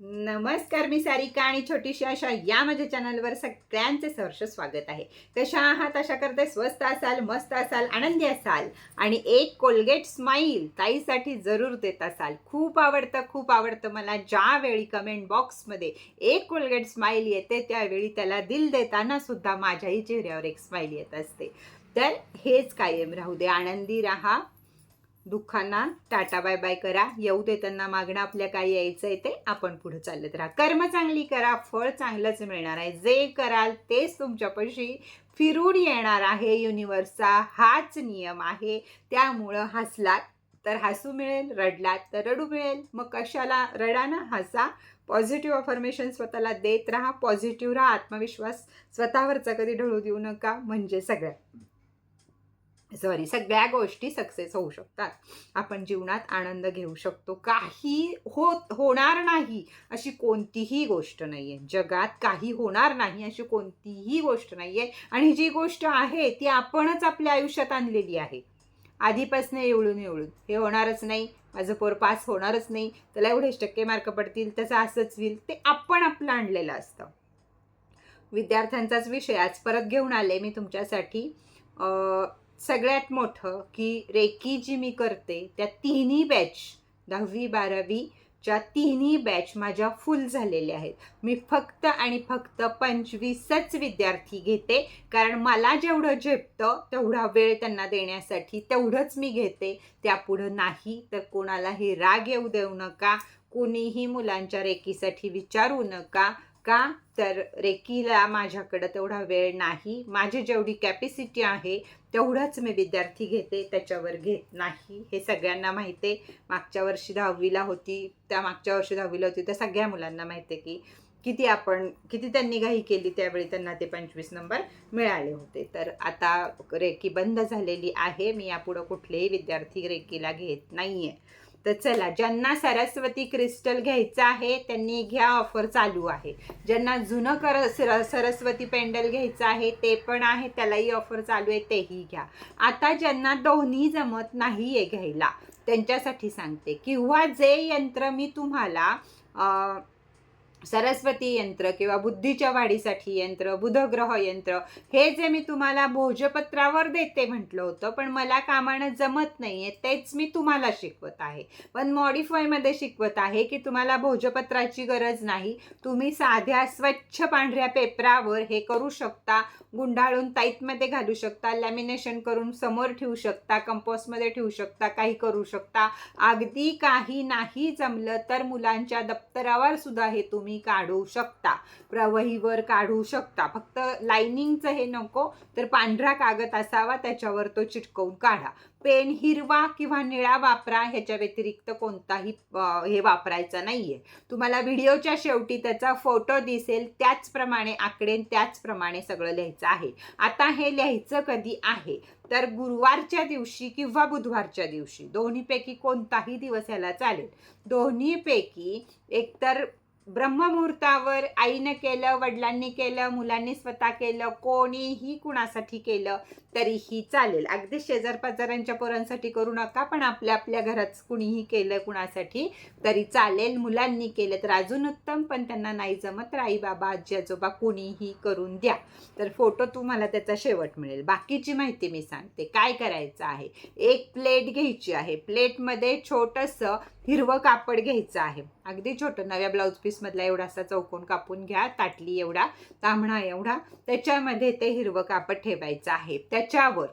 नमस्कार मी सारिका आणि छोटीशी आशा या माझ्या चॅनलवर सगळ्यांचे सहर्ष स्वागत आहे. कशा आहात? अशा करते स्वस्त असाल मस्त असाल आनंदी असाल आणि एक कोलगेट स्माईल ताईसाठी जरूर देत असाल. खूप आवडतं खूप आवडतं मला ज्यावेळी कमेंट बॉक्समध्ये एक कोलगेट स्माईल येते त्यावेळी त्याला दिल देताना सुद्धा माझ्याही चेहऱ्यावर एक स्माईल येत असते. तर हेच कायम राहू दे आनंदी राहा. दुःखांना टाटा बाय बाय करा. येऊ दे त्यांना मागणं आपल्या काय यायचं आहे ते आपण पुढे चालत राहा. कर्म चांगली करा फळ चांगलंच मिळणार आहे. जे कराल तेच तुमच्यापाशी फिरून येणार आहे युनिव्हर्सचा हाच नियम आहे. त्यामुळं हसलात तर हसू मिळेल रडलात तर रडू मिळेल. मग कशाला रडा ना हसा. पॉझिटिव्ह अफर्मेशन स्वतःला देत राहा. पॉझिटिव्ह राहा. आत्मविश्वास स्वतःवरचा कधी ढळू देऊ नका. म्हणजे सगळ्या सॉरी सगळ्या गोष्टी सक्सेस होऊ शकतात. आपण जीवनात आनंद घेऊ शकतो. काही होत होणार नाही अशी कोणतीही गोष्ट नाही आहे जगात काही होणार नाही अशी कोणतीही गोष्ट नाही आहे आणि जी गोष्ट आहे ती आपणच आपल्या आयुष्यात आणलेली आहे. आधीपासून एवळून एवळून हे होणारच नाही. माझं पोर पास होणारच नाही. त्याला एवढेच टक्के मार्क पडतील तसं असंच होईल. ते आपण आपलं आणलेलं असतं. विद्यार्थ्यांचाच विषय. आज परत घेऊन आले मी तुमच्यासाठी. सगळ्यात मोठं की रेकी जी मी करते त्या तिन्ही बॅच दहावी बारावीच्या तिन्ही बॅच माझ्या फुल झालेल्या आहेत. मी फक्त आणि फक्त पंचवीसच विद्यार्थी घेते कारण मला जेवढं झेपतं तेवढा वेळ त्यांना देण्यासाठी तेवढंच मी घेते. त्यापुढं नाही तर कोणालाही राग येऊ देऊ नका कोणीही मुलांच्या रेकीसाठी विचारू नका का? तर रेकीला माझ्याकडं तेवढा वेळ नाही. माझी जेवढी कॅपॅसिटी आहे तेवढंच मी विद्यार्थी घेते त्याच्यावर घेत नाही. हे सगळ्यांना माहिती आहे. मागच्या वर्षी दहावीला होती त्या मागच्या वर्षी दहावीला होती. त्या सगळ्या मुलांना माहिती आहे की किती आपण किती त्यांनी घाई केली त्यावेळी त्यांना ते पंचवीस नंबर मिळाले होते. तर आता रेकी बंद झालेली आहे. मी यापुढं कुठलेही विद्यार्थी रेकीला घेत नाही आहे तर चला ज्यांना सरस्वती क्रिस्टल घ्यायचं आहे त्यांनी घ्या ऑफर चालू आहे. ज्यांना जुनं कर सर सरस्वती पेंडल घ्यायचं आहे ते पण आहे त्यालाही ऑफर चालू आहे तेही घ्या. आता ज्यांना दोन्ही जमत नाही आहे घ्यायला त्यांच्यासाठी सांगते. किंवा जे यंत्र मी तुम्हाला सरस्वती यंत्र किंवा बुद्धीच्या वाढीसाठी यंत्र बुधग्रह यंत्र हे जे मी तुम्हाला भोजपत्रावर देते म्हटलं होतं पण मला कामानं जमत नाही आहे तेच मी तुम्हाला शिकवत आहे. पण मॉडिफायमध्ये शिकवत आहे की तुम्हाला भोजपत्राची गरज नाही. तुम्ही साध्या स्वच्छ पांढऱ्या पेपरावर हे करू शकता गुंडाळून ताईतमध्ये घालू शकता लॅमिनेशन करून समोर ठेवू शकता कंपोस्टमध्ये ठेवू शकता काही करू शकता. अगदी काही नाही जमलं तर मुलांच्या दप्तरावर सुद्धा हे तुम्ही काढू शकता. प्रवहीवर काढू शकता. फक्त लाइनिंगचं हे नको तर पांढरा कागद असावा त्याच्यावर तो चिटकवून काढा. पेन हिरवा किंवा निळा वापरा ह्याच्या व्यतिरिक्त कोणताही हे वापरायचं नाहीये. तुम्हाला व्हिडिओच्या शेवटी त्याचा फोटो दिसेल त्याचप्रमाणे आकडे त्याचप्रमाणे सगळं लिहायचं आहे. आता हे लिहायचं कधी आहे? तर गुरुवारच्या दिवशी किंवा बुधवारच्या दिवशी. दोन्हीपैकी कोणताही दिवस याला चालेल. दोन्हीपैकी एकतर ब्रह्ममुहूर्तावर आईनं केलं वडिलांनी केलं मुलांनी स्वतः केलं कोणीही कुणासाठी केलं तरीही चालेल. अगदी शेजार पाजारांच्या पोरांसाठी करू नका पण आपल्या आपल्या घरात कुणीही केलं कुणासाठी तरी चालेल. मुलांनी केलं तर अजून उत्तम पण त्यांना नाही जमत तर आई बाबा आजी आजोबा कुणीही करून द्या. तर फोटो तुम्हाला त्याचा शेवट मिळेल. बाकीची माहिती मी सांगते. काय करायचं आहे? एक प्लेट घ्यायची आहे. प्लेटमध्ये छोटंसं हिरवं कापड घ्यायचं आहे. अगदी छोटं नव्या ब्लाऊज पीसमधला एवढासा चौकोन कापून घ्या ताटली एवढा तांबणा एवढा. त्याच्यामध्ये ते हिरवं कापड ठेवायचं आहे. त्याच्यावर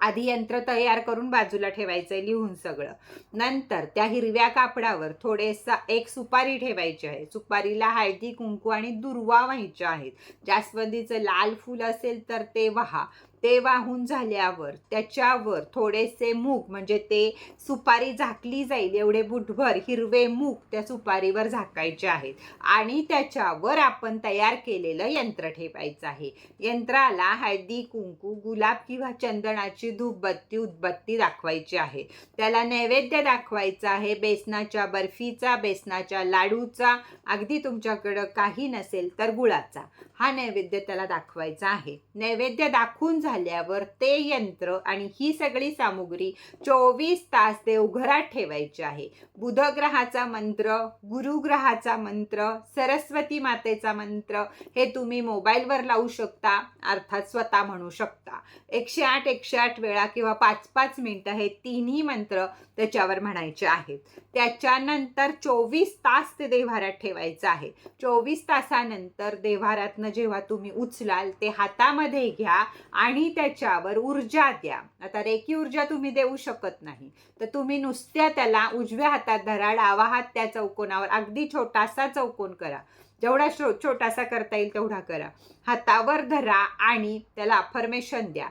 आधी यंत्र तयार करून बाजूला ठेवायचं आहे लिहून सगळं. नंतर त्या हिरव्या कापडावर थोडेसा एक सुपारी ठेवायची आहे. सुपारीला हळदी कुंकू आणि दुर्वा व्हायच्या आहेत. जास्वंदीचं लाल फूल असेल तर ते वाहा. ते वाहून झाल्यावर त्याच्यावर थोडेसे मूग म्हणजे ते सुपारी झाकली जाईल एवढे बुटभर हिरवे मूग त्या सुपारीवर झाकायचे आहेत. आणि त्याच्यावर आपण तयार केलेलं यंत्र ठेवायचं आहे. यंत्राला हळदी कुंकू गुलाब किंवा चंदनाची धूपबत्ती उदबत्ती दाखवायची आहे. त्याला नैवेद्य दाखवायचा आहे. बेसनाच्या बर्फीचा बेसनाच्या लाडूचा अगदी तुमच्याकडं काही नसेल तर गुळाचा. हा नैवेद्य त्याला दाखवायचा आहे. नैवेद्य दाखवून झाला झाल्यावर ते यंत्र आणि ही सगळी सामुग्री चोवीस तास देवघरात ठेवायची आहे. बुधग्रहाचा मंत्र गुरुग्रहाचा मंत्र सरस्वती मातेचा मंत्र हे तुम्ही मोबाईलवर लावू शकता अर्थात स्वतः म्हणू शकता. एकशे आठ एकशे आठ वेळा किंवा पाच पाच मिनटं हे तिन्ही मंत्र त्याच्यावर म्हणायचे आहेत. त्याच्यानंतर चोवीस तास ते देव्हाऱ्यात ठेवायचं आहे. चोवीस तासानंतर देव्हाऱ्यातनं जेव्हा तुम्ही उचलाल ते हातामध्ये घ्या आणि आणि त्याच्यावर ऊर्जा द्या. आता रेकी ऊर्जा तुम्ही देऊ शकत नाही. तर तुम्ही नुसत्या त्याला उजव्या हातात धरा डावा हात त्या चौकोनावर. अगदी छोटासा चौकोन करा. जेवढा छो छोटासा करता येईल तेवढा करा. हातावर धरा आणि त्याला अफर्मेशन द्या.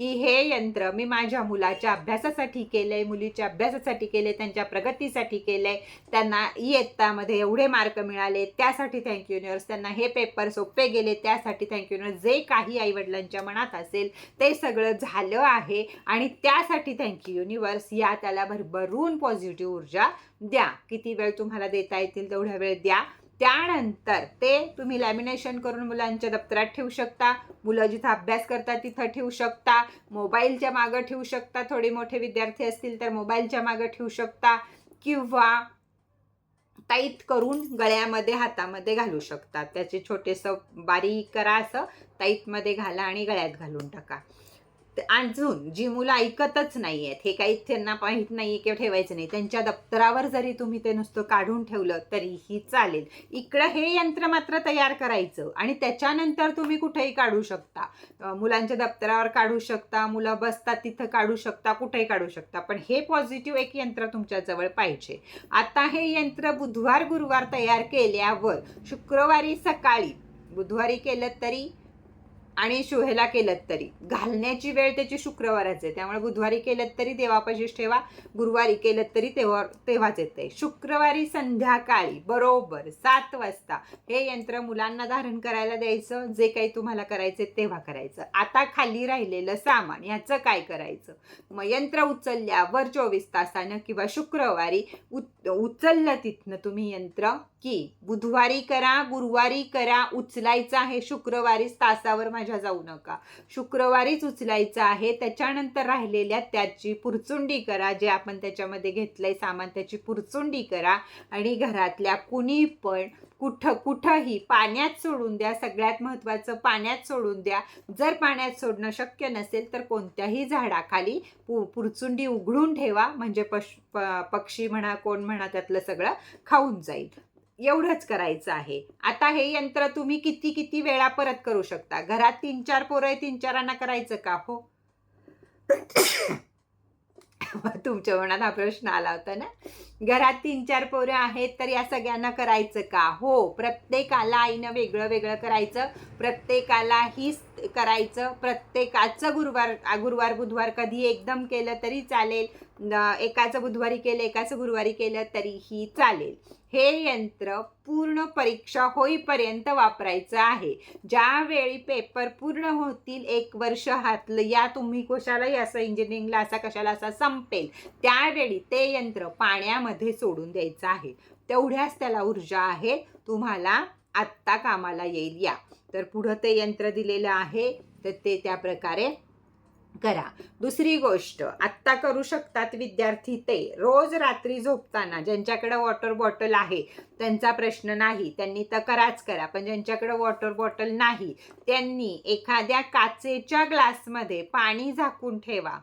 की हे यंत्र मी माझ्या मुलाच्या अभ्यासासाठी केलंय मुलीच्या अभ्यासासाठी केले त्यांच्या प्रगतीसाठी केलंय त्यांना इयत्तामध्ये एवढे मार्क मिळाले त्यासाठी थँक युनिवर्स त्यांना हे पेपर सोपे गेले त्यासाठी थँक युनिवर्स जे काही आईवडिलांच्या मनात असेल ते सगळं झालं आहे आणि त्यासाठी थँक यू युनिवर्स या त्याला भरभरून पॉझिटिव्ह ऊर्जा द्या. किती वेळ तुम्हाला देता येतील तेवढ्या वेळ द्या. त्यानंतर ते तुम्ही लॅमिनेशन करून मुलांच्या दप्तरात ठेवू शकता. मुलं जिथं अभ्यास करतात तिथं ठेवू शकता. मोबाईलच्या मागं ठेवू शकता. थोडे मोठे विद्यार्थी असतील तर मोबाईलच्या मागं ठेवू शकता. किंवा टाईट करून गळ्यामध्ये हातामध्ये घालू शकता. त्याचे छोटेसं बारीक करा असं. ताईतमध्ये घाला आणि गळ्यात घालून टाका. अजून जी मुलं ऐकतच नाही आहेत हे काही त्यांना माहीत नाही किंवा ठेवायचं नाही त्यांच्या दप्तरावर जरी तुम्ही ते नुसतं काढून ठेवलं तरीही चालेल. इकडं हे यंत्र मात्र तयार करायचं आणि त्याच्यानंतर तुम्ही कुठेही काढू शकता. मुलांच्या दप्तरावर काढू शकता मुलं बसतात तिथं काढू शकता कुठेही काढू शकता पण हे पॉझिटिव्ह एक यंत्र तुमच्याजवळ पाहिजे. आता हे यंत्र बुधवार गुरुवार तयार केल्यावर शुक्रवारी सकाळी बुधवारी केलं तरी आणि शुहेला केलं तरी. घालण्याची वेळ त्याची शुक्रवारच आहे. त्यामुळे बुधवारी केलं तरी देवापाशीच ठेवा गुरुवारी केलं तरी तेव्हा तेव्हाच येते शुक्रवारी संध्याकाळी बरोबर सात वाजता हे यंत्र मुलांना धारण करायला द्यायचं. जे काही तुम्हाला करायचे तेव्हा करायचं. आता खाली राहिलेलं सामान याचं काय करायचं? मग यंत्र उचलल्यावर चोवीस तासानं किंवा शुक्रवारी उच उचललं तिथनं तुम्ही यंत्र की बुधवारी करा गुरुवारी करा उचलायचं आहे शुक्रवारीच तासावर माझ्या जाऊ नका. शुक्रवारीच उचलायचं आहे त्याच्यानंतर राहिलेल्या त्याची पुरचुंडी करा जे आपण त्याच्यामध्ये घेतलंय सामान त्याची पुरचुंडी करा आणि घरातल्या कुणी पण कुठं कुठंही पाण्यात सोडून द्या सगळ्यात महत्त्वाचं पाण्यात सोडून द्या. जर पाण्यात सोडणं शक्य नसेल तर कोणत्याही झाडाखाली पु पुरचुंडी उघडून ठेवा म्हणजे पश प पक्षी म्हणा कोण म्हणा त्यातलं सगळं खाऊन जाईल. एवढंच करायचं आहे. आता हे यंत्र तुम्ही किती किती वेळा परत करू शकता? घरात तीन चार पोरं आहे तीन चारांना करायचं का हो? तुमच्या मनात हा प्रश्न आला होता ना? घरात तीन चार पोरं आहेत तर या सगळ्यांना करायचं का? हो प्रत्येकाला आईनं वेगळं वेगळं करायचं. प्रत्येकाला हीच करायचं. प्रत्येकाचं गुरुवार गुरुवार बुधवार कधी एकदम केलं तरी चालेल. एकाचं बुधवारी केलं एकाचं गुरुवारी केलं तरीही चालेल. हे यंत्र पूर्ण परीक्षा होईपर्यंत वापरायचं आहे. ज्यावेळी पेपर पूर्ण होतील एक वर्ष हातलं या तुम्ही कशालाही असं इंजिनिअरिंगला असा कशाला असा संपेल त्यावेळी ते यंत्र पाण्यामध्ये सोडून द्यायचं आहे. तेवढ्याच त्याला ऊर्जा आहे. तुम्हाला आत्ता कामाला येईल या. तर पुढं ते यंत्र दिलेलं आहे तर ते त्या प्रकारे करा. दुसरी गोष्ट आत्ता करू शकतात विद्यार्थी ते. रोज रात्री झोपताना ज्यांच्याकडे वॉटर बॉटल आहे त्यांचा प्रश्न नाही. त्यांनी तक्रारच करा पण ज्यांच्याकडे वॉटर बॉटल नाही त्यांनी एखाद्या काचेच्या ग्लासमध्ये पाणी झाकून ठेवा.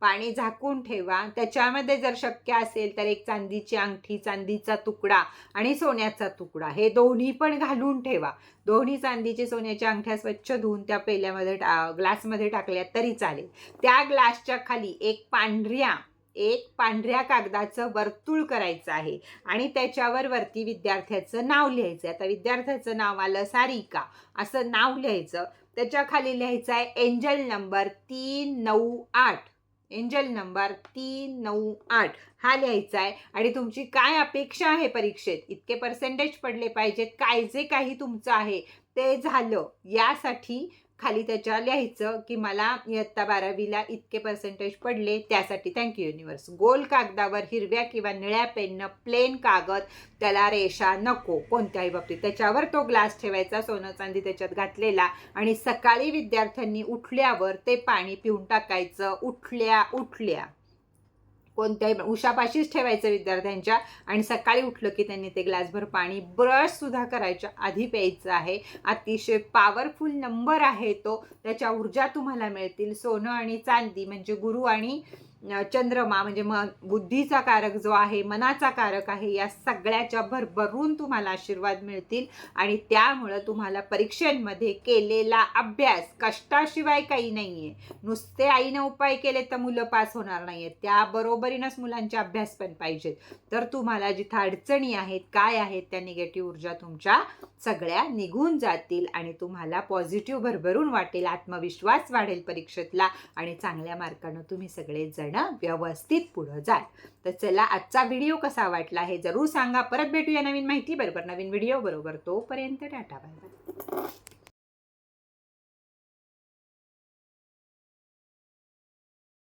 पाणी झाकून ठेवा. त्याच्यामध्ये जर शक्य असेल तर एक चांदीची अंगठी चांदीचा तुकडा आणि सोन्याचा तुकडा. हे दोन्ही पण घालून ठेवा. दोन्ही चांदीचे सोन्याच्या अंगठ्या स्वच्छ धुवून त्या पेल्यामध्ये टा ग्लासमध्ये टाकल्या तरी चालेल. त्या ग्लासच्या खाली एक पांढऱ्या एक पांढऱ्या कागदाचं वर्तुळ करायचं आहे आणि त्याच्यावर वरती विद्यार्थ्याचं नाव लिहायचं आता विद्यार्थ्याचं नाव आलं सारिका. असं नाव लिहायचं. त्याच्याखाली लिहायचं आहे एंजल नंबर तीन नऊ आठ. एंजल नंबर तीन नऊ आठ. हा लिहायचा आहे. आणि तुमची काय अपेक्षा आहे परीक्षेत? इतके पर्सेंटेज पडले पाहिजेत. काय जे काही तुमचं आहे ते झालं. यासाठी खाली त्याच्या लिहायचं की मला इयत्ता बारावीला इतके पर्सेंटेज पडले त्यासाठी थँक्यू युनिव्हर्स गोल कागदावर हिरव्या किंवा निळ्या पेननं प्लेन कागद त्याला रेषा नको कोणत्याही बाबतीत. त्याच्यावर तो ग्लास ठेवायचा सोनं चांदी त्याच्यात घातलेला आणि सकाळी विद्यार्थ्यांनी उठल्यावर ते पाणी पिऊन टाकायचं उठल्या उठल्या. कोणत्याही उशापाशीच ठेवायचं विद्यार्थ्यांच्या. आणि सकाळी उठलं की त्यांनी ते ग्लासभर पाणी ब्रश सुद्धा करायच्या आधी प्यायचं आहे. अतिशय पॉवरफुल नंबर आहे तो. त्याच्या ऊर्जा तुम्हाला मिळतील. सोनं आणि चांदी म्हणजे गुरु आणि चंद्रमा म्हणजे म बुद्धीचा कारक जो आहे मनाचा कारक आहे या सगळ्याच्या भरभरून तुम्हाला आशीर्वाद मिळतील आणि त्यामुळं तुम्हाला परीक्षांमध्ये केलेला अभ्यास कष्टाशिवाय काही नाही आहे नुसते आईनं उपाय केले तर मुलं पास होणार नाही आहेत त्याबरोबरीनंच मुलांचे अभ्यास पण पाहिजेत. तर तुम्हाला जिथं अडचणी आहेत काय आहेत त्या निगेटिव्ह ऊर्जा तुमच्या सगळ्या निघून जातील आणि तुम्हाला पॉझिटिव्ह भरभरून वाटेल. आत्मविश्वास वाढेल परीक्षेतला आणि चांगल्या मार्कानं तुम्ही सगळे जण व्यवस्थित पुढं जाल तर चला आजचा व्हिडिओ कसा वाटला हे जरूर सांगा. परत भेटूया नवीन माहिती बरोबर नवीन व्हिडिओ बरोबर तोपर्यंत टाटा बाय बाय